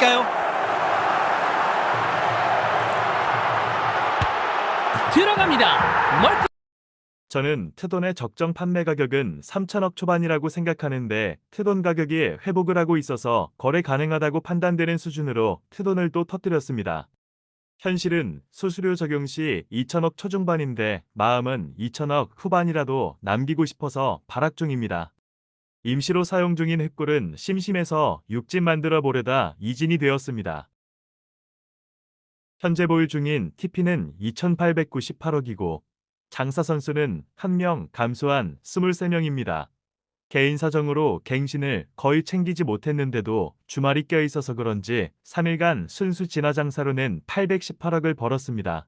있을까요? 들어갑니다. 멀티 저는 트돈의 적정 판매 가격은 3천억 초반이라고 생각하는데 트돈 가격이 회복을 하고 있어서 거래 가능하다고 판단되는 수준으로 트돈을 또 터뜨렸습니다. 현실은 수수료 적용 시 2천억 초중반인데 마음은 2천억 후반이라도 남기고 싶어서 발악 중입니다. 임시로 사용 중인 횃골은 심심해서 육진 만들어 보려다 이진이 되었습니다. 현재 보유 중인 TP는 2,898억이고 장사 선수는 한명 감소한 23명입니다. 개인 사정으로 갱신을 거의 챙기지 못했는데도 주말이 껴있어서 그런지 3일간 순수 진화 장사로는 818억을 벌었습니다.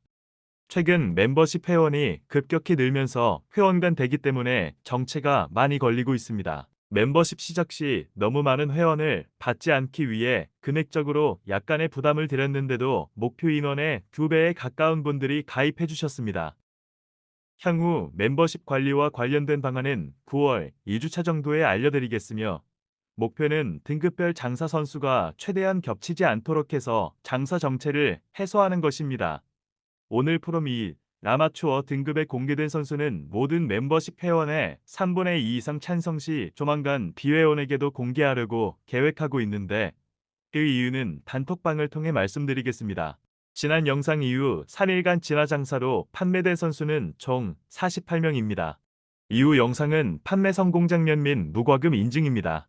최근 멤버십 회원이 급격히 늘면서 회원 간 대기 때문에 정체가 많이 걸리고 있습니다. 멤버십 시작 시 너무 많은 회원을 받지 않기 위해 금액적으로 약간의 부담을 드렸는데도 목표 인원의 2배에 가까운 분들이 가입해 주셨습니다. 향후 멤버십 관리와 관련된 방안은 9월 2주차 정도에 알려드리겠으며 목표는 등급별 장사 선수가 최대한 겹치지 않도록 해서 장사 정체를 해소하는 것입니다. 오늘 프롬 2 라마추어 등급에 공개된 선수는 모든 멤버십 회원의 3분의 2 이상 찬성 시 조만간 비회원에게도 공개하려고 계획하고 있는데 그 이유는 단톡방을 통해 말씀드리겠습니다. 지난 영상 이후 3일간 진화 장사로 판매된 선수는 총 48명입니다. 이후 영상은 판매 성공 장면 및 무과금 인증입니다.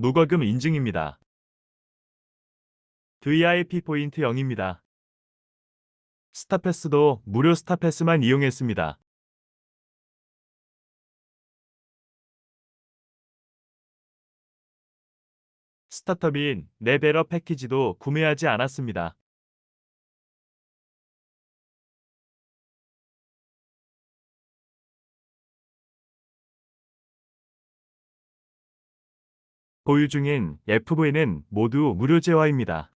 무과금 인증입니다. VIP 포인트 0입니다. 스타패스도 무료 스타패스만 이용했습니다. 스타터빈 레벨업 패키지도 구매하지 않았습니다. 보유 중인 FV는 모두 무료 제화입니다.